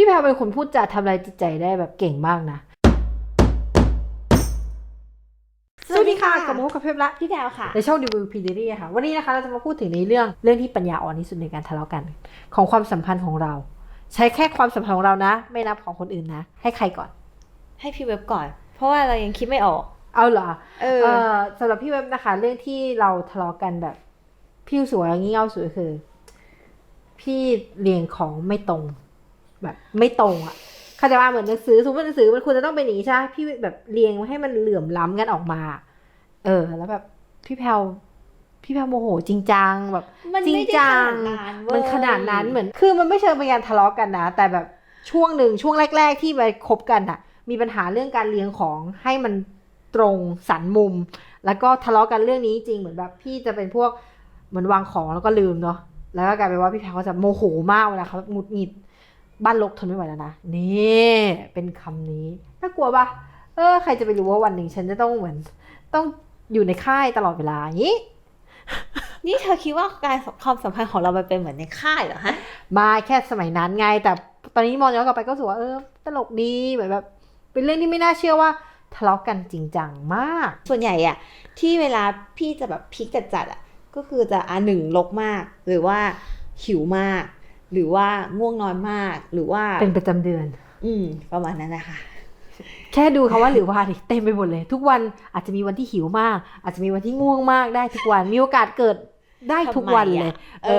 พี่แพรเป็นคนพูดจาทำลายจิตใจได้แบบเก่งมากนะ สวัสดีค่ะกับมุกกับเพชรละพี่แพรวค่ะ ในช่องดิวพีเดรี่ค่ะ วันนี้นะคะเราจะมาพูดถึงในเรื่องเรื่องที่ปัญญาอ่อนที่สุดในการทะเลาะกัน ของความสัมพันธ์ของเรา ใช้แค่ความสัมพันธ์ของเรานะ ไม่นับของคนอื่นนะ ให้ใครก่อน ให้พี่เว็บก่อน เพราะว่าเรายังคิดไม่ออก เอาเหรอเออเอ่อสำหรับพี่เว็บนะคะ เรื่องที่เราทะเลาะกันแบบพี่รู้สวยงี่เง่าสุดก็คือ พี่เรียงของไม่ตรง แบบไม่ตรงอะเข้าใจว่าเหมือนหนังสือสมมติหนังสือมันควรจะต้องเป็นอย่างนี้ใช่ไหมพี่แบบเรียงให้มันเหลื่อมล้ำกันออกมา เออ แล้วแบบพี่แพลวพี่แพลวโมโหจริงจังแบบมันจริงไม่ได้จังขนาดนั้นเว้ยมันขนาดนั้นเหมือน คือมันไม่เชิงเป็นการทะเลาะกันนะ แต่แบบช่วงหนึ่งช่วงแรก ๆ ที่ไปคบกันอะมีปัญหาเรื่องการเลี้ยงของให้มันตรงสันมุม แล้วก็ทะเลาะกันเรื่องนี้จริงเหมือนแบบพี่จะเป็นพวกเหมือนวางของแล้วก็ลืมเนาะแล้วก็กลายเป็นว่าพี่แพรก็จะโมโหมากเวลาเขาหงุดหงิด บ้านลกทนไม่ไหวแล้วนะนี่เป็นคำนี้น่ากลัวปะเออใครจะไปรู้ว่าวันหนึ่งฉันจะต้องเหมือน ต้องอยู่ในค่ายตลอดเวลาอย่างนี้นี่เธอคิดว่าการความสัมพันธ์ของเรามันเป็นเหมือนในค่ายเหรอฮะมาแค่สมัยนั้นไง แต่ตอนนี้มองย้อนกลับไปก็รู้สึกว่าเออ ตลกดีเหมือนแบบ เป็นเรื่องที่ไม่น่าเชื่อว่าทะเลาะกันจริงจังมาก ส่วนใหญ่อะที่เวลาพี่จะแบบพีคจัดจัดๆอะก็คือจะอะหนึ่งลกมาก หรือว่าหิวมาก หรือว่าง่วงนอนมากหรือว่าเป็นประจำเดือน อืม ประมาณนั้นนะคะแค่ดูคำว่าหรือว่าดิเต็มไปหมดเลย ทุกวันอาจจะมีวันที่หิวมาก อาจจะมีวันที่ง่วงมากได้ทุกวันมีโอกาสเกิดได้ทุกวันเลยทำไมอะเอเอ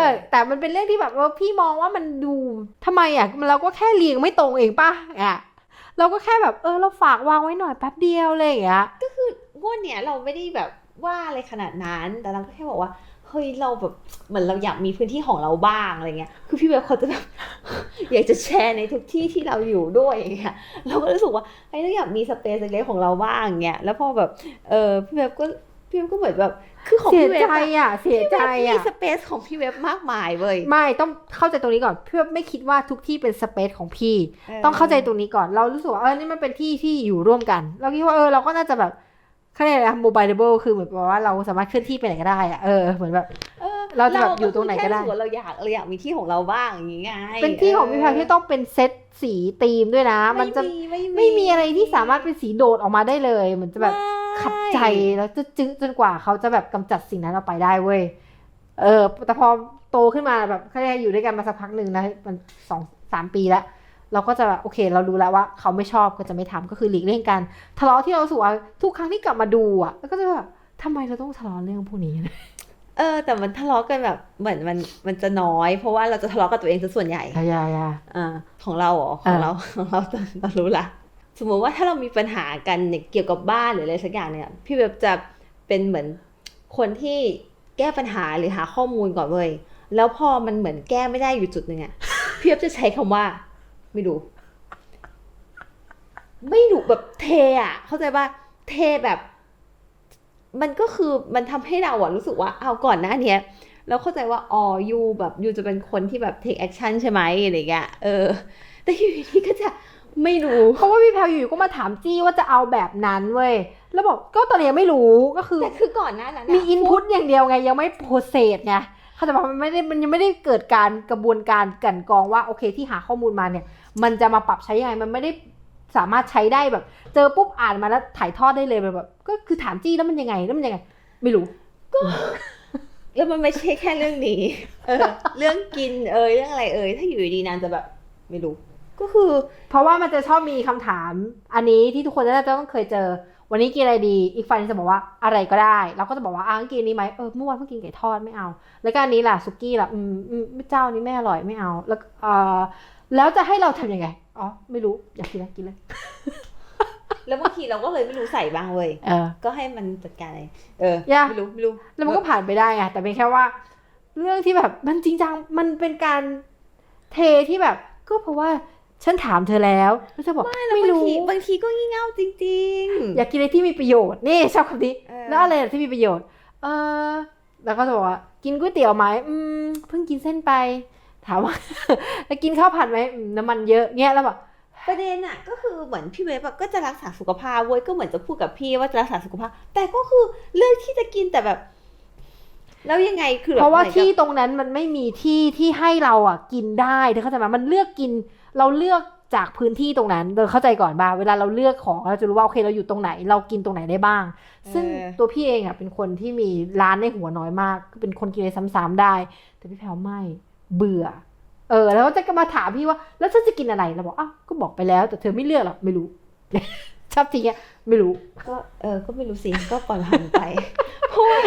ออ แต่มันเป็นเรื่องที่แบบว่าพี่มองว่ามันดูทำไมอะเราก็แค่เรียงไม่ตรงเองป่ะอะเราก็แค่แบบเออเราฝากวางไว้หน่อยแป๊บเดียวเลยอย่างเงี้ยงวดเนี้ยเราไม่ได้แบบว่าอะไรขนาดนั้น แต่เราก็แค่บอกว่า เฮ้ยเราแบบเหมือนเราอยากมีพื้นที่ของเราบ้างอะไรเงี้ย คือพี่เว็บเขาจะแบบอยากจะแชร์ในทุกที่ที่เราอยู่ด้วยอย่างเงี้ย เราก็รู้สึกว่าเฮ้ยเราอยากมีสเปซเล็กๆของเราบ้างเงี้ย แล้วพอแบบเออพี่เว็บก็พี่เว็บก็เหมือนแบบคือของเสียพี่เว็ใจบอะอะเสียใจพี่เว็บมีอะสเปซของพี่เว็บมากมายเว้ยไม่ต้องเข้าใจตรงนี้ก่อนเพื่อไม่คิดว่าทุกที่เป็นสเปซของพี่ ต้องเข้าใจตรงนี้ก่อนเรารู้สึกว่าเออนี่มันเป็นที่ที่อยู่ร่วมกัน เราคิดว่าเออเราก็น่าจะแบบ เขาเรียกอะไรโมบายเบิลคือเหมือนแบบว่าเราสามารถเคลื่อนที่ไปไหนก็ได้อะเออเหมือนแบบเออเราจะแบบอยู่ตรงไหนก็ได้แค่รู้สึว่าเราอยากเราอยากมีที่ของเราบ้างอย่างงี้ไงเป็นที่ของพี่แพรที่ต้องเป็นเซตสีธีมด้วยนะ มันจะไม่ไม่มีอะไรที่สามารถเป็นสีโดดออกมาได้เลยเหมือนจะแบบขัดใจแล้วจะจึงจนกว่าเขาจะแบบกำจัดสิ่งนั้นออกไปได้เว้ยเออแต่พอโตขึ้นมาแบบเขาเรียกอยู่ด้วยกันมาสักพักหนึ่งนะมันสองสามปีแล้ว เราก็จะแบบโอเค เรารู้แล้วว่าเขาไม่ชอบก็จะไม่ทำก็คือหลีกเลี่ยงกันทะเลาะที่เรารู้สึกว่าทุกครั้งที่กลับมาดูอะแล้วก็จะแบบทำไมเราต้องทะเลาะเรื่องพวกนี้เออ แต่มันทะเลาะกันแบบเหมือนมันมันจะน้อย เพราะว่าเราจะทะเลาะกับตัวเองซะส่วนใหญ่ยายายาอ่าของเราเหรอของเราของเราเรารู้ละสมมติว่าถ้าเรามีปัญหากันเนี่ยเกี่ยวกับบ้านหรืออะไรสักอย่างเนี่ย พี่เว็บจะเป็นเหมือนคนที่แก้ปัญหาหรือหาข้อมูลก่อนเว้ยแล้วพอมันเหมือนแก้ไม่ได้อยู่จุดหนึ่งอะพี่เว็บจะใช้คำว่า ไม่รู้ไม่รู้แบบเทอะเข้าใจป่ะเทแบบ มันก็คือมันทำให้เราอะรู้สึกว่าเอาก่อนหน้าเนี้ยเราเข้าใจว่าอ๋อยูแบบยูจะเป็นคนที่แบบ take action ใช่ไหมอะไรเงี้ยเออ แต่อยู่ดีๆก็จะไม่รู้ เพราะว่าพี่แพลวอยู่ๆก็มาถามจี้ว่าจะเอาแบบนั้นเว้ย แล้วบอกก็ตอนนี้ยังไม่รู้ก็คือแต่คือก่อนหน้านั้นอะมีอินพุตอย่างเดียวไง ยังไม่โปรเซสไงเขาใจะบอกมันไม่ได้มันยังไม่ได้เกิดการกระบวนการกลันกรองว่าโอเคที่หาข้อมูลมาเนี่ย มันจะมาปรับใช้ยังไงมันไม่ได้สามารถใช้ได้แบบ เจอปุ๊บอ่านมาแล้วถ่ายทอดได้เลยแบบ ก็คือถามจี้แล้วมันยังไงแล้วมันยังไง ไม่รู้แล้วมันไม่ใช่แค่เรื่องนี้ เออ เรื่องกินเอยเรื่องอะไรเอยถ้าอยู่ดีๆนานจะแบบ ไม่รู้ ก็คือ เพราะว่ามันจะชอบมีคำถาม อันนี้ที่ทุกคนน่าจะต้องเคยเจอ วันนี้กินอะไรดี อีกฝ่ายนึงจะบอกว่าอะไรก็ได้ เราก็จะบอกว่าอะงั้นกินอันนี้ไหมเออเมื่อวานเพิ่งกินไก่ทอดไม่เอา แล้วก็อันนี้ล่ะสุกี้ล่ะ อืมอืมเจ้านี้ไม่อร่อยไม่เอา แล้วเออ แล้วจะให้เราทำยังไง อ๋อ ไม่รู้ อยากกินอะไรกินเลย แล้วบางทีเราก็เลยไม่รู้ใส่บ้างเว้ย เออ ก็ให้มันจัดการเองเอออย่าไม่รู้ไม่รู้แล้วมันก็ผ่านไปได้ไงแต่เป็นแค่ว่า เรื่องที่แบบมันจริงจังมันเป็นการเทที่แบบ ก็เพราะว่าฉันถามเธอแล้วแล้วเธอบอกไม่แล้วไม่บางรู้ทีบางทีก็งี่เง่าจริงอยากกินอะไรที่มีประโยชน์นี่ชอบคำนี้เออแล้วอะไรที่มีประโยชน์ เออแล้วก็จะบอกว่า กินก๋วยเตี๋ยวไหมอืมเพิ่งกินเส้นไป ถามว่าแล้วกินข้าวผัดไหมอืมน้ำมันเยอะเงี้ยแล้วแบบๆประเด็นอะก็คือเหมือนพี่เวฟอะก็จะรักษาสุขภาพเว้ยก็เหมือนจะพูดกับพี่ว่าจะรักษาสุขภาพ แต่ก็คือเลือกที่จะกินแต่แบบ แล้วยังไงคือแบบเพราะว่าหมือนกับที่ตรงนั้นมันไม่มีที่ที่ให้เราอะ กินได้เธอเข้าใจไหมมันเลือกกิน เราเลือกจากพื้นที่ตรงนั้นเดินเข้าใจก่อนบ้าเวลาเราเลือกของเราจะรู้ว่าโอเคเราอยู่ตรงไหน เรากินตรงไหนได้บ้าง ซึ่งเออตัวพี่เองอะเป็นคนที่มีร้านในหัวน้อยมาก เป็นคนกินอะไรซ้ำๆได้ แต่พี่แพลวไม่ เบื่อ เออ แล้วจะมาถามพี่ว่า แล้วฉันจะกินอะไรเราบอกอ้าวก็บอกไปแล้ว แต่เธอไม่เลือกหรอกไม่รู้ชอบทีเงี้ยไม่รู้ ก็เออก็ไม่รู้สิก็ปล่อยผ่านไปเพราะว่า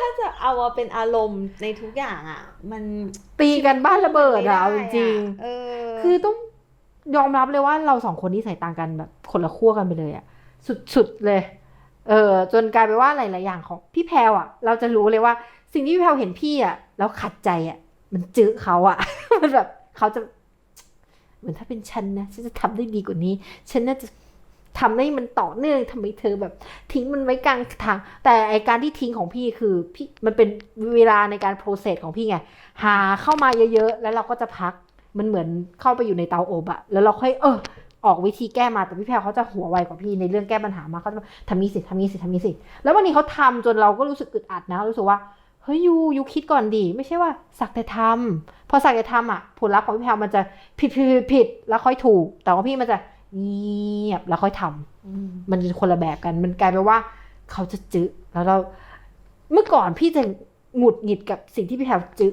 ถ้าจะเอามาเป็นอารมณ์ในทุกอย่างอะ มันตีกันบ้านระเบิดอะเอาจไม่ไริงเออๆคือต้องยอมรับเลยว่าเราสองคนนี้ใส่ต่างกันแบบคนละขั้วกันไปเลยอะสุดๆเลย เออจนกลายไปนว่าหลายๆอย่างของพี่แพลวอะเราจะรู้เลยว่า สิ่งที่พี่แพลวเห็นพี่อะแล้วขัดใจอะ มันจื้อเขาอะมันแบบเขาจะ เหมือนถ้าเป็นฉันนะฉันจะทำได้ดีกว่านี้ ฉันน่าจะทำให้มันต่อเนื่องทำไมเธอแบบ ทิ้งมันไว้กลางทาง แต่ไอการที่ทิ้งของพี่คือพี่มันเป็นเวลาในการโปรเซสของพี่ไงหาเข้ามาเยอะๆ แล้วเราก็จะพักมันเหมือนเข้าไปอยู่ในเตาอบอะแล้วเราค่อยเออออกวิธีแก้มาแต่พี่แพรเขาจะหัวไวกว่าพี่ในเรื่องแก้ปัญหามาเขาจะทำนี้สิทำนี้สิทำนี้สิแล้ววันนี้เขาทำจนเราก็รู้สึกอึดอัดนะรู้สึกว่า เฮ้ยยูยูคิดก่อนดี ไม่ใช่ว่าสักแต่ทำพอสักแต่ทำอะผลลัพธ์ของพี่แพรมันจะผิดผิดผิดผิดแล้วค่อยถูก แต่ว่าพี่มันจะเงียบแล้วค่อยทำอืมมันจะคนละแบบกัน มันกลายเป็นว่าเขาจะจื้อแล้วเรา เมื่อก่อนพี่จะหงุดหงิดกับสิ่งที่พี่แพรจื้อ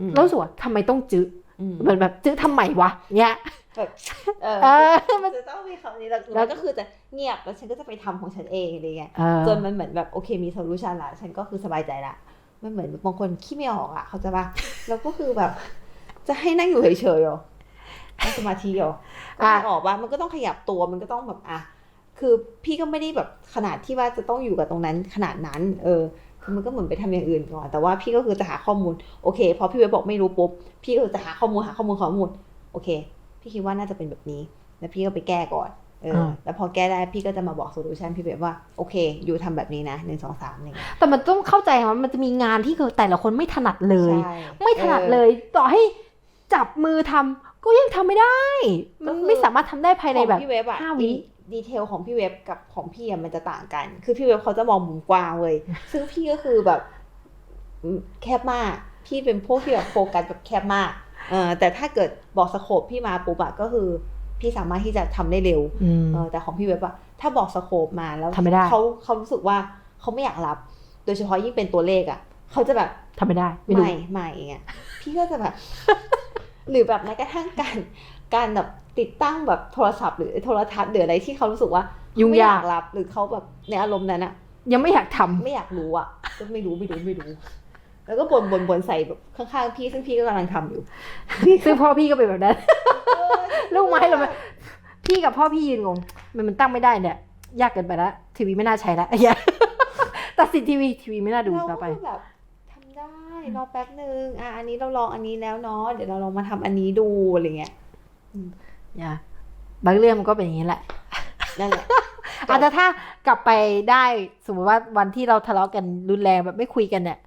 อืมแล้วรู้สึกว่าทำไมต้องจื้ออืมเหมือนแบบจื้อทำไมวะเนี้ยแบบเออเออมันจะต้องมีคำนี้แล้วแล้วก็คือจะเงียบแล้วฉันก็จะไปทำของฉันเองอะไรเงี้ยเออจนมันเหมือนแบบโอเคมีโซลูชันละฉันก็คือสบายใจละ มันเหมือนบางคนขี้ไม่ออกอะ เขาใจะปะแล้วก็คือแบบ จะให้นั่งอยู่เฉยๆเหรอนั่งสมาธิเหรอก็ไม่ออกว่ามันก็ต้องขยับตัวมันก็ต้องแบบอะคือพี่ก็ไม่ได้แบบขนาดที่ว่าจะต้องอยู่กับตรงนั้นขนาดนั้น เออคือมันก็เหมือนไปทำอย่างอื่นก่อน แต่ว่าพี่ก็คือจะหาข้อมูล โอเค พอพี่เว็บบอกไม่รู้ปุ๊บ พี่ก็จะหาข้อมูลหาข้อมูลข้อมูล โอเค พี่คิดว่าน่าจะเป็นแบบนี้ แล้วพี่ก็ไปแก้ก่อน เอออ่าแล้วพอแก้ได้พี่ก็จะมาบอกโซลูชันพี่เว็บว่าโอเคอยู่ทำแบบนี้นะหนึ่งสองสามอะไรเงี้ยแต่มันต้องเข้าใจว่ามันจะมีงานที่คือแต่ละคนไม่ถนัดเลยใช่ไม่ถนัดเลย ต่อให้จับมือทำก็ยังทำไม่ได้ มันไม่สามารถทำได้ภายในของแบบพี่เว็บอะห้าวิดีดีเทลของพี่เว็บกับของพี่อะมันจะต่างกัน คือพี่เว็บเขาจะมองมุมกว้างเว้ยซึ่งพี่ก็คือแบบอืมแคบมาก พี่เป็นพวกที่แบบโฟกัสแบบแคบมาก เออแต่ถ้าเกิดบอกสโคปพี่มาปุ๊บอะก็คือ พี่สามารถที่จะทำได้เร็วอืมเออแต่ของพี่เว็บอะถ้าบอกสโคปมาแล้วทำไม่ได้เขาเขารู้สึกว่าเขาไม่อยากรับ โดยเฉพาะยิ่งเป็นตัวเลขอะเขาจะแบบทำไม่ได้ไม่รู้ไม่ไม่อย่างเงี้ยพี่ก็จะแบบ หรือแบบแม้กระทั่งการการแบบติดตั้งแบบโทรศัพท์หรือโทรทัศน์หรืออะไรที่เขารู้สึกว่ายุ่งไม่อยากยากรับ หรือเขาแบบในอารมณ์นั้นอะยังไม่อยากทำไม่อยากรู้อะก็ไม่รู้ไม่รู้ไม่รู้ แล้วก็บ่นบ่นบ่นใส่แบบข้างๆพี่ซึ่งพี่ก็กำลังทำอยู่ ซึ่งพ่อพี่ก็เป็นแบบนั้นลูกไม้เรามาพี่กับพ่อพี่ยืนงง มันมันตั้งไม่ได้เนี่ย ยากเกินไปแล้วทีวีไม่น่าใช้ละไอ้เหี้ยตัดสินทีวีทีวีไม่น่าดูเราต่อไปก็แบบทำได้รอแป๊บนึงอะอันนี้เราลองอันนี้แล้วเนาะเดี๋ยวเราลองมาทำอันนี้ดูอะไรเงี้ยอย่าบางเรื่องมันก็เป็นอย่างนี้แหละนั่นแหละอาจจะแต่ถ้ากลับไปได้สมมติว่าวันที่เราทะเลาะกันรุนแรงแบบไม่คุยกันเนี่ย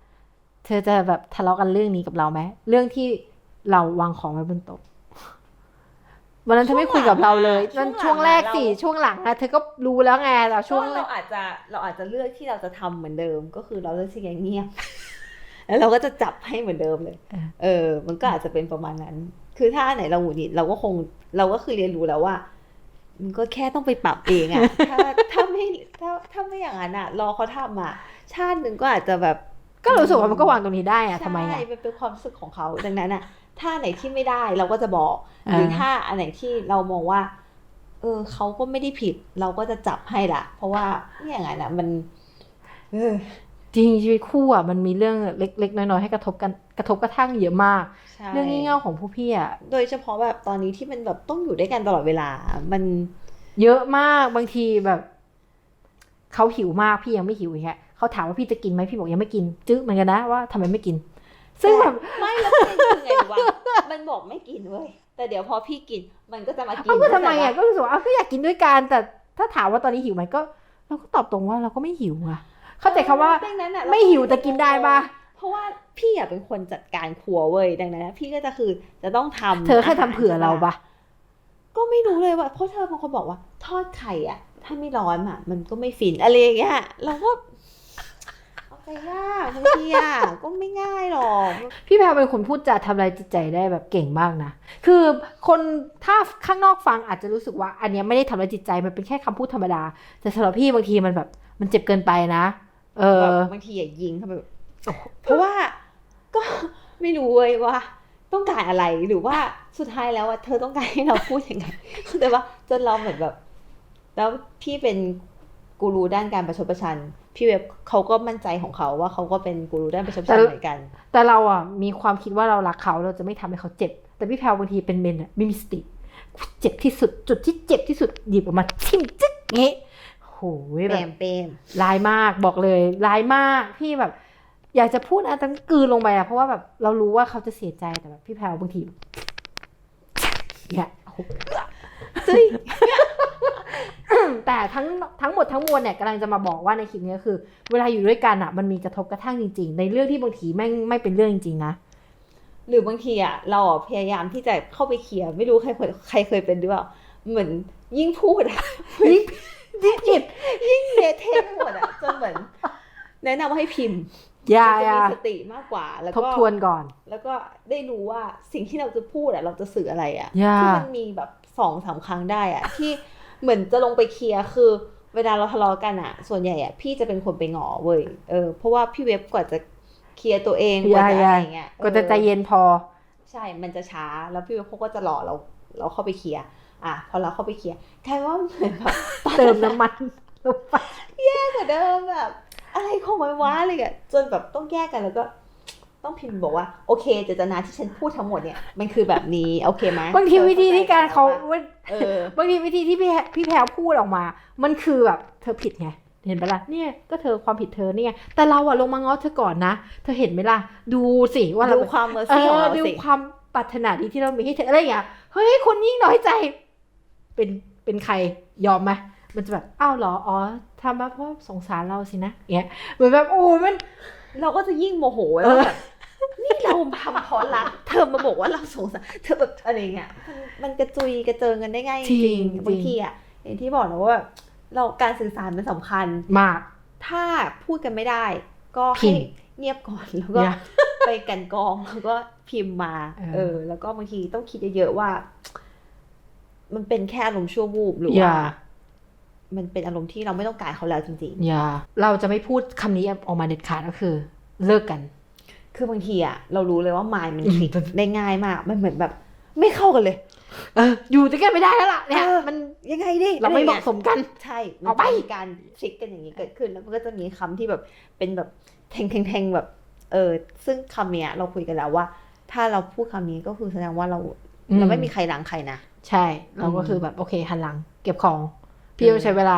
เธอจะแบบทะเลาะกันเรื่องนี้กับเราไหมเรื่องที่เราวางของไว้บนโต๊ะวันนั้นเธอไม่คุยกับเราเลยนั่นช่วงแรกสิช่วงหลังอะเธอก็รู้แล้วไงแต่ช่ช่ววงงเราอาจจะเราอาจจะเลือกที่เราจะทำเหมือนเดิม ก็คือเราเลือกที่จะเงียบ แล้วเราก็จะจับให้เหมือนเดิมเลย เออ มันก็อาจจะเป็นประมาณนั้น คือถ้าอันไหนเราหงุดหงิดเราก็คงเราก็คือเรียนรู้แล้วว่า มันก็แค่ต้องไปปรับเองอะ ถ้าถ้าไม่ถ้าถ้าไม่อย่างนั้นอะรอเขาทำอะชาติหนึ่งก็อาจจะแบบ ก็รู้สึกว่ามันก็วางตรงนี้ได้อะทำไมอะใช่มันเป็นความรู้สึกของเขาดังนั้นอะถ้าอันไหนที่ไม่ได้เราก็จะบอกหรือถ้าอันไหนที่เรามองว่า เออเขาก็ไม่ได้ผิด เราก็จะจับให้ละเพราะว่าไม่อย่างนั้นอะมันเออจริงๆชีวิตคู่อะมันมีเรื่องเล็กๆน้อยๆให้กระทบกันกระทบกระทั่งเยอะมากใช่เรื่องงี่เง่าของผู้พี่อะโดยเฉพาะแบบตอนนี้ที่มันแบบต้องอยู่ด้วยกันตลอดเวลา มันเยอะมากบางทีแบบเขาหิวมากพี่ยังไม่หิวอย่าง เงี้ยเขาถามว่าพี่จะกินไหมพี่บอกยังไม่กิน จึ๊กเหมือนกันนะว่าทำไมไม่กิน ซึ่งแบบไม่แล้วประเด็นคือไงรู้ป่ะมันบอกไม่กินเว้ยแต่เดี๋ยวพอพี่กินมันก็จะมากินเอ้าก็ทำไมอะเข้าใจปก็รู้สึกว่าอ้าวก็อยากกินด้วยกันแต่ถ้าถามว่าตอนนี้หิวไหมก็ เราก็ตอบตรงว่าเราก็ไม่หิวอะเข้าใจคำว่าดังนั้นอะไม่หิวแต่กินได้ปะเพราะว่าพี่อะเป็นคนจัดการครัวเว้ยดังนั้นอะพี่ก็จะคือจะต้องทำเธอแค่ทำเผื่อเราปะก็ไม่รู้เลยว่าเพราะเธอบางคนบอกว่า ทอดไข่อะถ้าไม่ร้อนอะมันก็ไม่ฟินอะไรอย่างเงี้ยเราก็ โอเคแต่ยากบางทีอะก็ไม่ง่ายหรอก พี่แพรเป็นคนพูดจาทำลายจิตใจได้แบบเก่งมากนะ คือคนถ้าข้างนอกฟังอาจจะรู้สึกว่า อันเนี้ยไม่ได้ทำลายจิตใจมันเป็นแค่คำพูดธรรมดา แต่สำหรับพี่บางทีมันแบบ มันเจ็บเกินไปนะ เอแบอบบางทีอย่ายิงเข้าไปแบบเพราะว่าก็ไม่รู้เว้ยว่าต้องการอะไรหรือว่าสุดท้ายแล้วว่าเธอต้องการให้เราพูดยังไงแต่ว่าจนเราเหมือนแบบ แล้วพี่เป็นกูรูด้านการประชดประชัน พี่เว็บเขาก็มั่นใจของเขาว่าเขาก็เป็นกูรูด้านประชดประชันแต่เหมือนกัน แต่เราอะมีความคิดว่าเรารักเขาเราจะไม่ทำให้เขาเจ็บ แต่พี่แพรวบางทีเป็นเมนอะไม่มีสติเจ็บที่สุดจุดที่เจ็บที่สุดหยิบออกมาทิ่มจึ๊กเงี้ยโหยเปแบรบมเปรมร้ายมากบอกเลยร้ายมากพี่แบบ อยากจะพูดนะแต่กลืนลงไปอะเพราะว่าแบบเรารู้ว่าเขาจะเสียใจแต่แบบพี่แพรวบางทีเนี่ยโอ้โหซึ่ง แต่ทั้งทั้งหมดทั้งมวลเนี่ยกำลังจะมาบอกว่าในคลิปนี้ก็คือ เวลาอยู่ด้วยกันอะมันมีกระทบกระทั่งจริง ๆ ในเรื่องที่บางทีแม่งไม่เป็นเรื่องจริงๆนะหรือบางทีอะเราอะพยายามที่จะเข้าไปเคลียร์ไม่รู้ใครเคยใครเคยเป็นหรือเปล่าเหมือนยิ่งพูดอะยิ่งยิ่งผิดยิ่งเละเทะไปหมดอะจนเหมือน แนะนำว่าให้พิมพ์อย่ามันอจะย่ามีสติมากกว่า แล้วทก็บทวนก่อน แล้วก็ได้รู้ว่าสิ่งที่เราจะพูดอะเราจะสื่ออะไรอะอย่าที่มันมีแบบสองสามครั้งได้อะที่ เหมือนจะลงไปเคลียร์คือ เวลาเราทะเลาะกันอะส่วนใหญ่อะพี่จะเป็นคนไปงอเว้ยเออเพราะว่าพี่เว็บกว่าจะเคลียร์ตัวเองกว่าจะอะไรอย่างเงี้ยก็จะใจเย็นพอ ใช่มันจะช้าแล้วพี่เว็บเขาก็จะรอเราเราเข้าไปเคลียร์อะพอเราเข้าไปเคลียร์กลายว่าเหมือนแบบเติมน้ำมันลงไปแย่กว่าเดิมแบบ อะไรของมันวะอะไรอะจนแบบต้องแยกกันแล้วก็ ต้องพิมพ์บอกว่าโอเคเจตนาที่ฉันพูดทั้งหมดเนี่ยมันคือแบบนี้โอเคไหมบางทีวิธีที่การเขาเออบางทีวิธีที่พี่แพรพี่แพรวพูดออกมา มันคือแบบเธอผิดไงเห็นปะล่ะเนี่ยก็เธอความผิดเธอเนี่ย แต่เราอะลงมาง้อเธอก่อนนะ เธอเห็นไหมล่ะ ดูสิว่าเราดูความเมอร์เอซี่ของอเราดูสิความปรารถนาดีที่เรามีให้เธออะไรอย่างเงี้ยเฮ้ยคนยิ่งน้อยใจ เป็นเป็นใครยอมไหมมันจะแบบอ้าวเหรออ๋อทำมาเพราะสงสารเราสินะเงี้ยเหมือนแบบโอ้มัน เราก็จะยิ่งโมโหเอแล้วอแบบ นี่เราทำเพราะรักเธอมาบอกว่าเราสงสารเธอแบบอะไรเงี้ยมันมันกระจุยกระเจิงกันได้ง่ายจจริริงงจริงบางทีอะอย่างที่บอกนะว่าแบบเราการสื่อสารมันสำคัญมาก ถ้าพูดกันไม่ได้ ก็พิให้มพ์เงียบก่อนแล้วก็อย่าไปกันกองแล้วก็พิมพ์มาเออเออ แล้วก็บางทีต้องคิดเยอะๆว่า มันเป็นแค่อารมณ์ชั่ววูบหรืออย่าว่ามันเป็นอารมณ์ที่เราไม่ต้องการเขาแล้วจริงอย่า เราจะไม่พูดคำนี้ออกมาเด็ดขาดก็คือ เลิกกันๆ คือบางทีอะเรารู้เลยว่ามายมันอืมคลิกได้ง่ายมาก มันเหมือนแบบ ไม่เข้ากันเลยเอออยู่ด้วยกันไม่ได้แล้วล่ะเนี่ยเออมันยังไงดิเราไม่เหมาะสมกันใช่มันเอาไปจะมีการคลิกกันอย่างนี้เกิดขึ้น แล้วมันก็จะมีคำที่แบบเป็นแบบแทงแทงแทงแบบเออซึ่งคำเนี้ยเราคุยกันแล้วว่า ถ้าเราพูดคำนี้ก็คือแสดงว่าเราเราไม่มีใครรังใครนะใช่ เราก็อืมคือแบบโอเคหันหลัง เก็บของ พี่ต้องใช้เวลา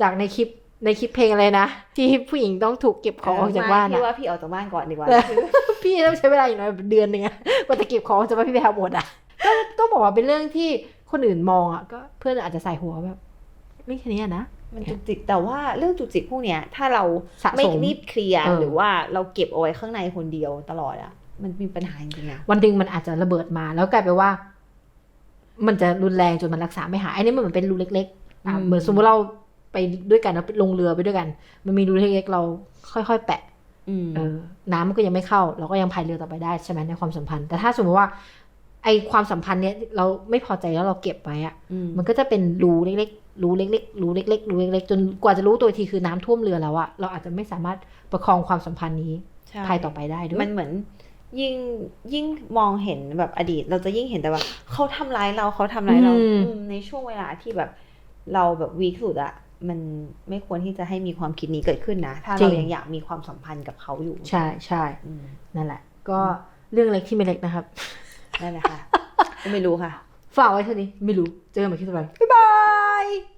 จากในคลิป ในคลิปเพลงอะไรนะ ที่ผู้หญิงต้องถูกเก็บของออกจากบ้านพี่อะว่าพี่ออกจากบ้านก่อนดีกว่าแล้วพี่ต้องใช้เวลาอยู่หน่อยเดือนหนึ่งอะกว่าจะเก็บของออกจากบ้านพี่ไปหาหมดอะก็ต้องบอกว่าเป็นเรื่องที่คนอื่นมองอะก็เพื่อนอาจจะใส่หัวแบบเรื่องแค่นี้อะนะมันจุกจิกแต่ว่าเรื่องจุกจิกพวกเนี้ยถ้าเราสะไม่สมรีบเคลียร์เออหรือว่าเราเก็บเอาไว้ข้างในคนเดียวตลอดอะมันมีปัญหาจริงๆอะวันหนึ่งมันอาจจะระเบิดมา แล้วกลายเป็นว่า มันจะรุนแรงจนมันรักษาไม่หายอันนี้มันเหมือนเป็นรูเล็กๆอะเหมือนสมมติเรา ไปด้วยกันเราลงเรือไปด้วยกัน มันมีรูเล็กๆเราค่อยๆ แปะอืมเออ น้ำมันก็ยังไม่เข้า เราก็ยังพายเรือต่อไปได้ใช่ไหมในความสัมพันธ์ แต่ถ้าสมมติว่า ไอความสัมพันธ์เนี้ยเราไม่พอใจแล้วเราเก็บไว้อะมมันก็จะเป็นรูเล็กๆรูเล็กๆรูเล็กๆรูเล็กๆจนกว่าจะรู้ตัวอีกทีคือน้ำท่วมเรือแล้วอะเราอาจจะไม่สามารถประคองความสัมพันธ์นี้ใช่ภายต่อไปได้ด้วยมันเหมือนยิ่งยิ่งมองเห็นแบบอดีต เราจะยิ่งเห็นแต่ว่าเขาทำร้ายเราเขาทำร้ายเราอืมอืมในช่วงเวลาที่แบบเราแบบวีคสุดอะ มันไม่ควรที่จะให้มีความคิดนี้เกิดขึ้นนะ ถ้าเรายังอยากมีความสัมพันธ์กับเขาอยู่ ใช่ใช่อืมนั่นแหละ ก็เรื่องเล็กที่ไม่เล็กนะครับนั่นแหละค่ะก็ไม่รู้ค่ะ ฝากไว้เท่านี้ไม่รู้ เจอกันใหม่คลิปต่อไปบ๊ายบาย